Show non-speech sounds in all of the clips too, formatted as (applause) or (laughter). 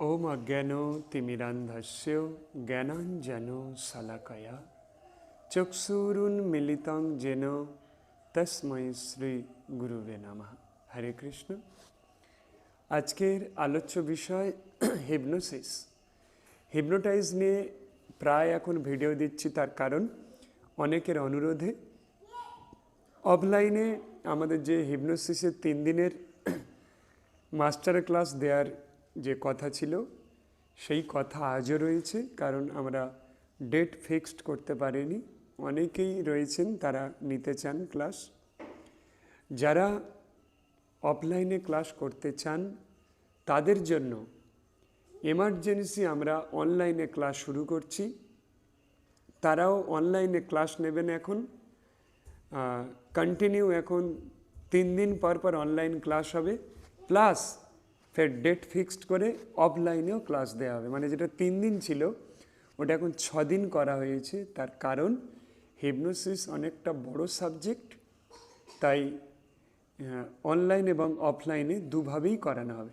ওম অজ্ঞান তিমিরান্ধস্য জ্ঞানাঞ্জন শালাকয়া চক্ষুরুন্মিলিতং যেন তস্মৈ শ্রী গুরুবে নমঃ হরে কৃষ্ণ আজকের আলোচ্য বিষয় হিপনোসিস হিপনোটাইজ নিয়ে প্রায় এখন ভিডিও দিচ্ছি তার কারণ অনেকের অনুরোধে অফলাইনে আমাদের যে হিপনোসিসের তিন দিনের মাস্টার ক্লাস দেওয়ার যে কথা ছিল, সেই কথা আজও রয়েছে, কারণ আমরা ডেট ফিক্সড করতে পারিনি। অনেকেই রয়েছেন, তারা নিতে চান ক্লাস। যারা অফলাইনে ক্লাস করতে চান, তাদের জন্য এমার্জেন্সি আমরা অনলাইনে ক্লাস শুরু করছি। তারাও অনলাইনে ক্লাস নেবেন এখন। কন্টিনিউ এখন তিন দিন পর পর অনলাইন ক্লাস হবে। প্লাস ফের ডেট ফিক্সড করে অফলাইনেও ক্লাস দেওয়া হবে। মানে যেটা তিন দিন ছিল, ওটা এখন ছ দিন করা হয়েছে। তার কারণ হিপনোসিস অনেকটা বড় সাবজেক্ট তাই অনলাইন এবং অফলাইনে দুভাবেই করানো হবে।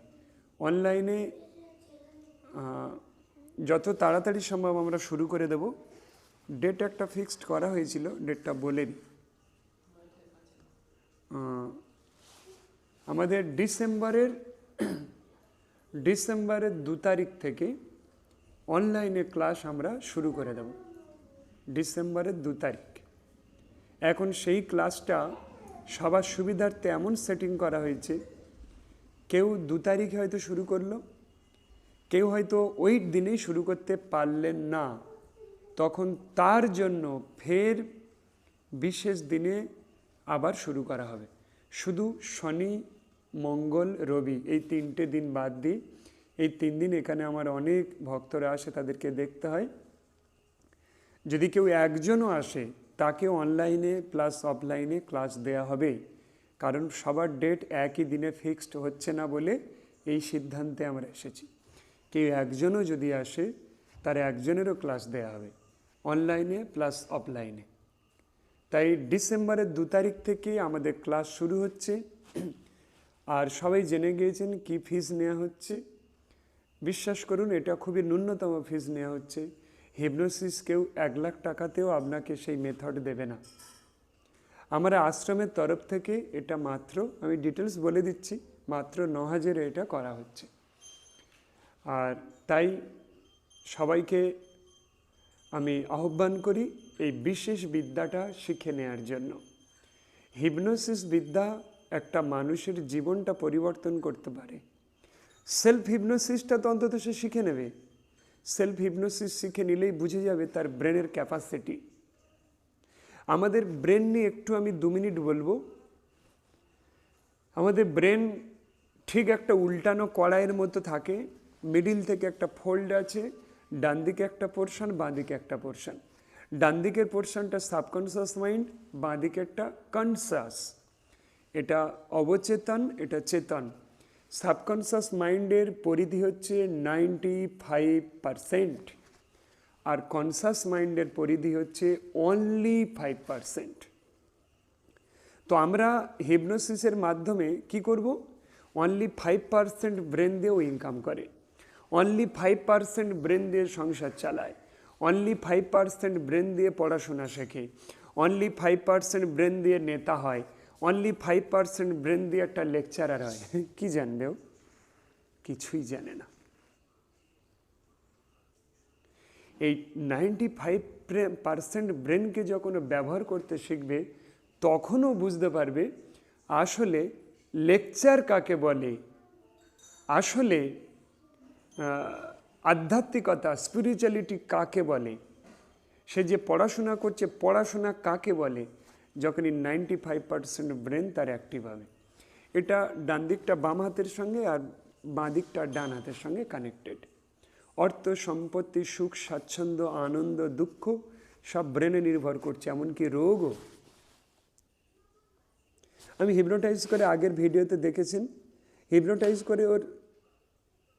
অনলাইনে যত তাড়াতাড়ি সম্ভব আমরা শুরু করে দেব। ডেট একটা ফিক্সড করা হয়েছিল ডেটটা বলে দিই। আমাদের ডিসেম্বরের (clears throat) ডিসেম্বরের দু তারিখ থেকে অনলাইনে ক্লাস আমরা শুরু করে দেব। ডিসেম্বরের দু তারিখ। এখন সেই ক্লাসটা সবার সুবিধার্থে এমন সেটিং করা হয়েছে, কেউ দু তারিখে হয়তো শুরু করল, কেউ হয়তো ওই দিনেই শুরু করতে পারলেন না। তখন তার জন্য ফের বিশেষ দিনে আবার শুরু করা হবে। শুধু শনি মঙ্গল, রবি, এই তিনটে দিন বাদ দিই। এই তিন দিন এখানে আমার অনেক ভক্তরা আসে, তাদেরকে দেখতে হয়। যদি কেউ একজনও আসে, তাকে অনলাইনে প্লাস অফলাইনে ক্লাস দেয়া হবে কারণ সবার ডেট একই দিনে ফিক্সড হচ্ছে না বলে এই সিদ্ধান্তে আমরা এসেছি। কেউ একজনও যদি আসে, তার একজনেরও ক্লাস দেয়া হবে অনলাইনে প্লাস অফলাইনে তাই ডিসেম্বরের দু তারিখ থেকে আমাদের ক্লাস শুরু হচ্ছে। আর সবাই জেনে গিয়েছেন কি ফিজ নেওয়া হচ্ছে। বিশ্বাস করুন, এটা খুবই ন্যূনতম ফিজ নেওয়া হচ্ছে। হিপনোসিস কেউ এক লাখ টাকাতেও আপনাকে সেই মেথড দেবে না। আমার আশ্রমের তরফ থেকে এটা মাত্র, আমি ডিটেলস বলে দিচ্ছি, মাত্র ন হাজারে এটা করা হচ্ছে। আর তাই সবাইকে আমি আহ্বান করি এই বিশেষ বিদ্যাটা শিখে নেয়ার জন্য। হিপনোসিস বিদ্যা একটা মানুষের জীবনটা পরিবর্তন করতে পারে। সেলফ হিপনোসিসটা তো অন্তত সে শিখে নেবে। সেলফ হিপনোসিস শিখে নিলেই বুঝে যাবে তার ব্রেনের ক্যাপাসিটি আমাদের ব্রেন নিয়ে একটু আমি দু মিনিট বলব। আমাদের ব্রেন ঠিক একটা উল্টানো কড়াইয়ের মতো থাকে। মিডিল থেকে একটা ফোল্ড আছে, ডান দিকে একটা পোর্শন বাঁ দিকে একটা পোর্শন ডান দিকের পোর্শনটা সাবকনসিয়াস মাইন্ড বাঁ দিকে একটা কনসাস এটা অবচেতন, এটা চেতন। সাবকনসিয়াস মাইন্ডের পরিধি হচ্ছে নাইনটি ফাইভ পারসেন্ট। আর কনসাস মাইন্ডের পরিধি হচ্ছে অনলি ফাইভ পারসেন্ট। তো আমরা হিপনোসিসের মাধ্যমে কি করব? অনলি ফাইভ পারসেন্ট ব্রেন দিয়েও ইনকাম করে। অনলি ফাইভ পারসেন্ট ব্রেন দিয়ে সংসার চালায়। অনলি ফাইভ পারসেন্ট ব্রেন দিয়ে পড়াশোনা শেখে। অনলি ফাইভ পারসেন্ট ব্রেন দিয়ে নেতা হয়। অনলি ফাইভ পারসেন্ট ব্রেন দিয়ে একটা লেকচারার হয়। (laughs) কি জানবে ও? কিছুই জানে না। এই নাইনটি ফাইভ পারসেন্ট ব্রেনকে যখন ব্যবহার করতে শিখবে, তখনও বুঝতে পারবে, আসলে লেকচার কাকে বলে? আসলে আধ্যাত্মিকতা স্পিরিচুয়ালিটি কাকে বলে? সে যে পড়াশোনা করছে, পড়াশোনা কাকে বলে? যখন এই নাইনটি ফাইভ পার্সেন্ট ব্রেন তার অ্যাক্টিভ হবে। এটা ডান দিকটা বাম হাতের সঙ্গে আর বাঁ দিকটা ডান হাতের সঙ্গে কানেক্টেড অর্থ, সম্পত্তি, সুখ, স্বাচ্ছন্দ্য, আনন্দ, দুঃখ সব ব্রেনে নির্ভর করছে, এমনকি রোগও। আমি হিপনোটাইজ করে আগের ভিডিওতে দেখেছেন হিপনোটাইজ করে ওর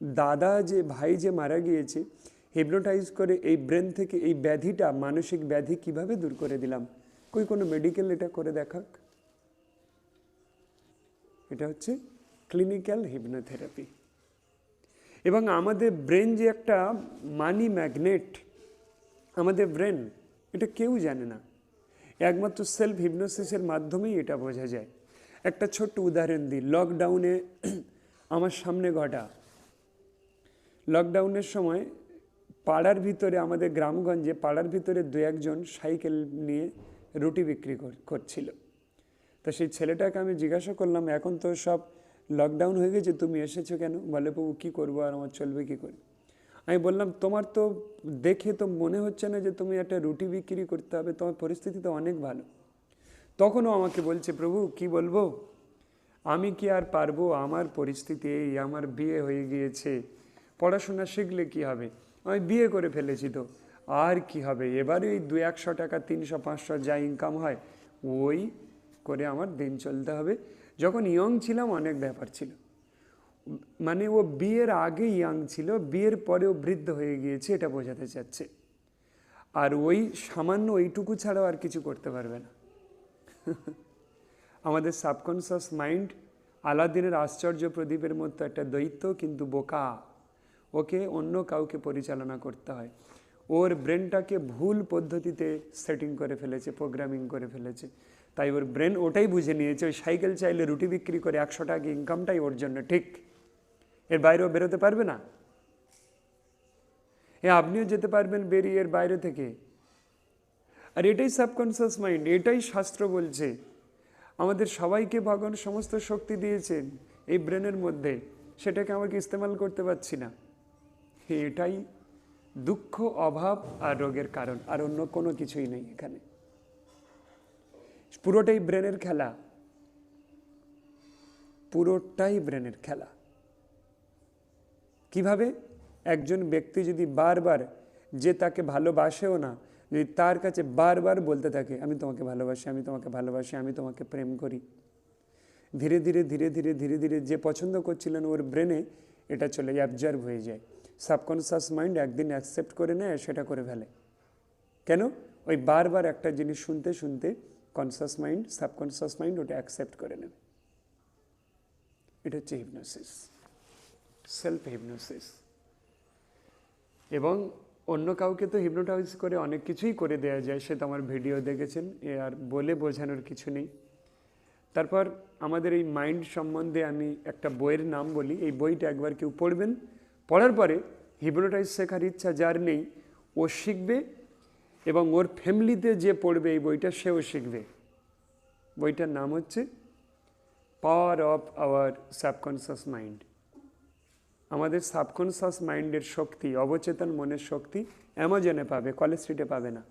দাদা যে, ভাই যে মারা গিয়েছে হিপনোটাইজ করে এই ব্রেন থেকে এই ব্যাধিটা, মানসিক ব্যাধি কীভাবে দূর করে দিলাম? কই কোনো মেডিকেল এটা করে দেখাক এটা হচ্ছে ক্লিনিক্যাল হিপনোথেরাপি এবং আমাদের ব্রেন যে একটা মানি ম্যাগনেট আমাদের ব্রেন এটা কেউ জানে না একমাত্র সেলফ হিপনোসিসের মাধ্যমেই এটা বোঝা যায় একটা ছোট্ট উদাহরণ দিই লকডাউনে আমার সামনে ঘটা লকডাউনের সময় পাড়ার ভিতরে আমাদের গ্রামগঞ্জে পাড়ার ভিতরে দু একজন সাইকেল নিয়ে রুটি বিক্রি কর- করছিল। তা সেই ছেলেটাকে আমি জিজ্ঞাসা করলাম, এখন তো সব লকডাউন হয়ে গেছে, তুমি এসেছ কেন? বলে, বাবু, কী করব আর আমার চলবে কী করে? আমি বললাম, তোমার তো দেখে তো মনে হচ্ছে না যে তুমি একটা রুটি বিক্রি করতে হবে, তোমার পরিস্থিতি তো অনেক ভালো। তখনও আমাকে বলছে, প্রভু, কি বলব? আমি কি আর পারব? আমার পরিস্থিতি এই, আমার বিয়ে হয়ে গিয়েছে, পড়াশোনা শিখলে কি হবে? আমি বিয়ে করে ফেলেছি তো। আর কি হবে? এবারে ওই দু একশো টাকা, তিনশো, পাঁচশো যা ইনকাম হয়, ওই করে আমার দিন চলতে হবে। যখন ইয়ং ছিলাম, অনেক ব্যাপার ছিল। মানে ও বিয়ের আগে ইয়াং ছিল, বিয়ের পরেও বৃদ্ধ হয়ে গিয়েছে, এটা বোঝাতে চাচ্ছে। আর ওই সামান্য ওইটুকু ছাড়াও আর কিছু করতে পারবে না। (laughs) আমাদের সাবকনসিয়াস মাইন্ড আলাদিনের আশ্চর্য প্রদীপের মতো একটা দৈত্য, কিন্তু বোকা। ওকে অন্য কাউকে পরিচালনা করতে হয়। ওর ব্রেনটাকে ভুল পদ্ধতিতে সেটিং করে ফেলেছে প্রোগ্রামিং করে ফেলেছে। তাই ওর ব্রেন ওটাই বুঝে নিয়েছে, ওই সাইকেল চাইলে রুটি বিক্রি করে একশো টাকা ইনকামটাই ওর জন্য ঠিক। এর বাইরেও বেরোতে পারবে না? এ আপনিও যেতে পারবেন বেরিয়ে এর বাইরে থেকে। আর এটাই সাবকনসিয়াস মাইন্ড এটাই শাস্ত্র বলছে, আমাদের সবাইকে ভগবান সমস্ত শক্তি দিয়েছেন এই ব্রেনের মধ্যে, সেটাকে আমাকে ইস্তেমাল করতে পারছি না? এটাই দুঃখ, অভাব আর রোগের কারণ আর অন্য কোনো কিছুই নেই এখানে। পুরোটাই ব্রেনের খেলা। পুরোটাই ব্রেনের খেলা। কীভাবে? একজন ব্যক্তি যদি বারবার যে তাকে ভালোবাসেও না, যদি তার কাছে বারবার বলতে থাকে, আমি তোমাকে ভালোবাসি, আমি তোমাকে ভালোবাসি, আমি তোমাকে প্রেম করি। ধীরে ধীরে ধীরে ধীরে ধীরে ধীরে যে পছন্দ করছিলেন ওর ব্রেনে, এটা চলে অ্যাবজার্ভ হয়ে যায়। সাবকনসিয়াস মাইন্ড একদিন অ্যাকসেপ্ট করে নেয় সেটা করে ফেলে। কেন? ওই বারবার একটা জিনিস শুনতে শুনতে কনসিয়াস মাইন্ড সাবকনসিয়াস মাইন্ড ওটা অ্যাকসেপ্ট করে নেবে। এটা হচ্ছে হিপনোসিস, সেলফ হিপনোসিস। এবং অন্য কাউকে তো হিপনোটাইজ করে অনেক কিছুই করে দেওয়া যায়, সে তো আমার ভিডিও দেখেছেন, এ আর বলে বোঝানোর কিছু নেই। তারপর আমাদের এই মাইন্ড সম্বন্ধে আমি একটা বইয়ের নাম বলি, এই বইটা একবার কেউ পড়বেন পড়ার পরে হিপনোটাইজ শেখার ইচ্ছা যার নেই, ও শিখবে এবং ওর ফ্যামিলিতে যে পড়বে এই বইটা সেও শিখবে। বইটার নাম হচ্ছে power of our subconscious mind. আমাদের সাবকনসিয়াস মাইন্ডের শক্তি, অবচেতন মনের শক্তি অ্যামাজনে পাবে, কলেজ স্ট্রিটে পাবে না।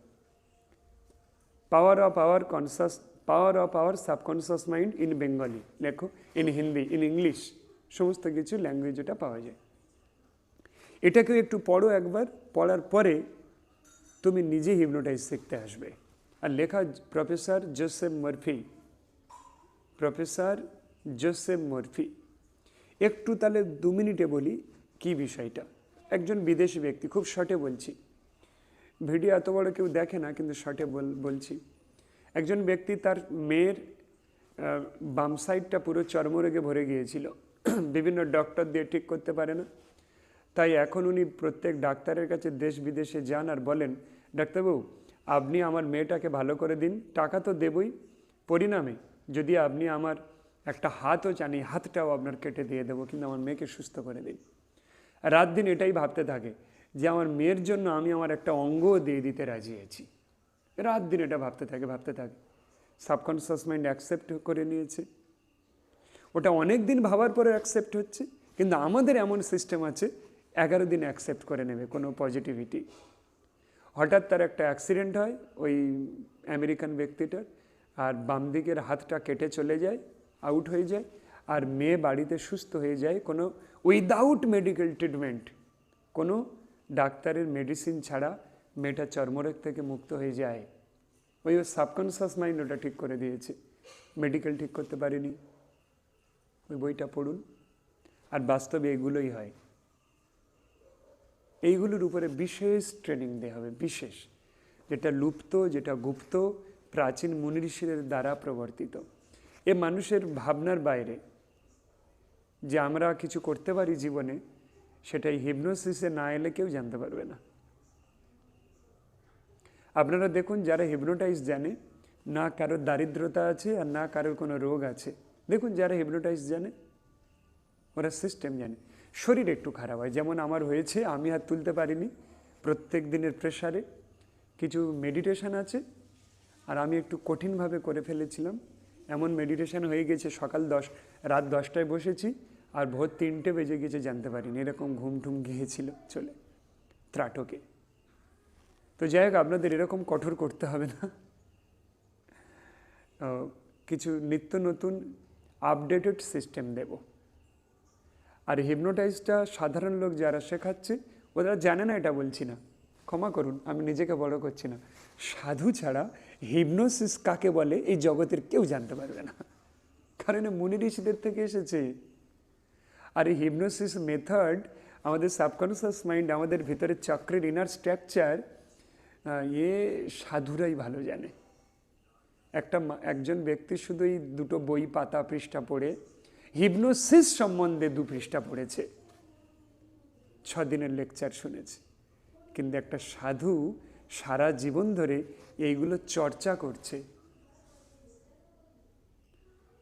Power of our conscious power of our subconscious mind in Bengali, লেখো, ইন হিন্দি, ইন ইংলিশ, সমস্ত কিছু ল্যাঙ্গুয়েজ এটা পাওয়া যায়। এটাকেও একটু পড়ো একবার, পড়ার পরে তুমি নিজে হিপনোটাইজ শিখতে আসবে। আর লেখা professor Joseph Murphy, professor Joseph Murphy. একটু তাহলে দু মিনিটে বলি কি বিষয়টা। একজন বিদেশি ব্যক্তি, খুব শর্টে বলছি। ভিডিও এত বড় কেউ দেখে না, কিন্তু শর্টে বলছি। একজন ব্যক্তি তার মেয়ের বাম সাইডটা পুরো চর্মরোগে ভরে গিয়েছিল। (clears throat) বিভিন্ন ডক্টর দিয়ে ঠিক করতে পারে না। তাই এখন উনি প্রত্যেক ডাক্তারের কাছে দেশ বিদেশে যান আর বলেন, ডাক্তারবাবু, আপনি আমার মেয়েটাকে ভালো করে দিন, টাকা তো দেবই। পরিণামে, যদি আপনি আমার একটা হাতও চান, এই হাতটাও আপনার কেটে দিয়ে দেবো, কিন্তু আমার মেয়েকে সুস্থ করে দিন। রাত দিন এটাই ভাবতে থাকে যে আমার মেয়ের জন্য আমি আমার একটা অঙ্গও দিয়ে দিতে রাজি আছি। রাত দিন এটা ভাবতে থাকে ভাবতে থাকে। সাবকনসিয়াস মাইন্ড অ্যাকসেপ্ট করে নিয়েছে। ওটা অনেক দিন ভাবার পরে অ্যাকসেপ্ট হচ্ছে, কিন্তু আমাদের এমন সিস্টেম আছে এগারো দিন অ্যাকসেপ্ট করে নেবে কোনো পজিটিভিটি হঠাৎ তার একটা অ্যাক্সিডেন্ট হয়, ওই আমেরিকান ব্যক্তিটার, আর বাম দিকের হাতটা কেটে চলে যায় আউট হয়ে যায়, আর মেয়ে বাড়িতে সুস্থ হয়ে যায় কোনো উইদাউট মেডিকেল ট্রিটমেন্ট কোনো ডাক্তারের মেডিসিন ছাড়া মেয়েটা চর্মরোগ থেকে মুক্ত হয়ে যায়। ওই সাবকনসিয়াস মাইন্ড ওটা ঠিক করে দিয়েছে। মেডিকেল ঠিক করতে পারেনি। ওই বইটা পড়ুন। আর বাস্তবে এগুলোই হয়। এইগুলোর উপরে বিশেষ ট্রেনিং দেওয়া হবে, বিশেষ। যেটা লুপ্ত, যেটা গুপ্ত, প্রাচীন মুনি ঋষিদের দ্বারা প্রবর্তিত। এ মানুষের ভাবনার বাইরে যে আমরা কিছু করতে পারি জীবনে, সেটাই হিপনোসিসে না এলে কেউ জানতে পারবে না। আপনারা দেখুন, যারা হিপনোটাইজ জানে, না কারোর দারিদ্রতা আছে আর না কারোর কোনো রোগ আছে। দেখুন, যারা হিপনোটাইজ জানে, ওরা সিস্টেম জানে। শরীর একটু খারাপ হয়। যেমন আমার হয়েছে, আমি হাত তুলতে পারিনি, প্রত্যেক দিনের প্রেশারে কিছু মেডিটেশন আছে, আর আমি একটু কঠিনভাবে করে ফেলেছিলাম। এমন মেডিটেশন হয়ে গেছে সকাল দশ, রাত দশটায় বসেছি, আর ভোর তিনটে বেজে গেছে, জানতে পারিনি। এরকম ঘুম টুম গিয়েছিল চলে, ত্রাটকে। তো যাই হোক, আপনাদের এরকম কঠোর করতে হবে না। কিছু নিত্য নতুন আপডেটেড সিস্টেম দেব। আর হিপনোটাইজটা সাধারণ লোক যারা শেখাচ্ছে, ওরা জানে না এটা বলছি না। ক্ষমা করুন, আমি নিজেকে বড় করছি না। সাধু ছাড়া হিপনোসিস কাকে বলে, এই জগতের কেউ জানতে পারবে না। কারণ মুনি ঋষিদের থেকে এসেছে। আর এই হিপনোসিস মেথড আমাদের সাবকনসিয়াস মাইন্ড আমাদের ভিতরে চক্রের ইনার স্ট্রাকচার এ সাধুরাই ভালো জানে। একটা একজন ব্যক্তি শুধু এই দুটো বই, পাতা, পৃষ্ঠা পড়ে হিপনোসিস সম্বন্ধে দু পৃষ্ঠা পড়েছে। ছ দিনের লেকচার শুনেছে। কিন্তু একটা সাধু সারা জীবন ধরে এইগুলো চর্চা করছে।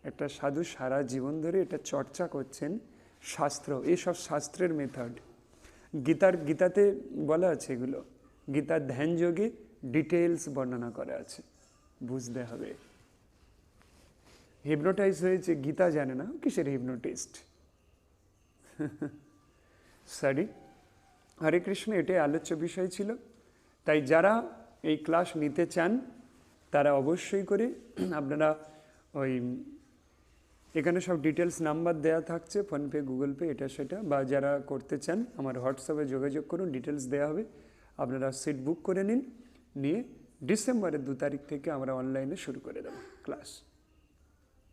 একটা সাধু সারা জীবন ধরে এটা চর্চা করছেন শাস্ত্র, এসব শাস্ত্রের মেথড গীতার, গীতাতে বলা আছে এগুলো। গীতার ধ্যান যোগে ডিটেলস বর্ণনা করা আছে। বুঝতে হবে। হিপনোটাইজ হয়েছে গীতা জানে না, কিসের হিপনোটিস্ট সরি হরে কৃষ্ণ এটাই আলোচ্য বিষয় ছিল। তাই যারা এই ক্লাস নিতে চান, তারা অবশ্যই করে। আপনারা ওই এখানে সব ডিটেলস নাম্বার দেওয়া থাকছে ফোনপে গুগল পে এটা সেটা। বা যারা করতে চান, আমার হোয়াটসঅ্যাপে যোগাযোগ করুন ডিটেলস দেওয়া হবে। আপনারা সিট বুক করে নিন, নিয়ে ডিসেম্বরের দু তারিখ থেকে আমরা অনলাইনে শুরু করে দেবো ক্লাস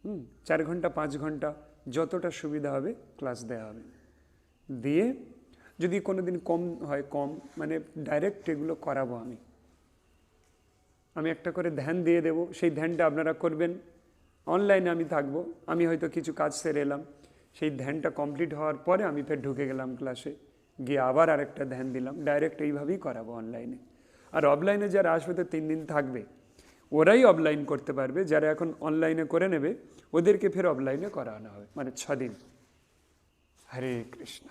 হুম, চার ঘণ্টা, পাঁচ ঘণ্টা, যতটা সুবিধা হবে ক্লাস দেওয়া হবে। দিয়ে যদি কোনো দিন কম হয়, কম মানে ডাইরেক্ট এগুলো করাবো আমি। আমি একটা করে ধ্যান দিয়ে দেবো, সেই ধ্যানটা আপনারা করবেন। অনলাইনে আমি থাকব, আমি হয়তো কিছু কাজ সেরে এলাম। সেই ধ্যানটা কমপ্লিট হওয়ার পরে আমি ফের ঢুকে গেলাম ক্লাসে গিয়ে আবার আরেকটা ধ্যান দিলাম ডাইরেক্ট এইভাবেই করাবো অনলাইনে আর অফলাইনে যারা আসবে, তো তিন দিন থাকবে। ওরাই অফলাইন করতে পারবে, যারা এখন অনলাইনে করে নেবে, ওদেরকে ফের অফলাইনে করানো হবে মানে ছদিন। দিন হরে কৃষ্ণ।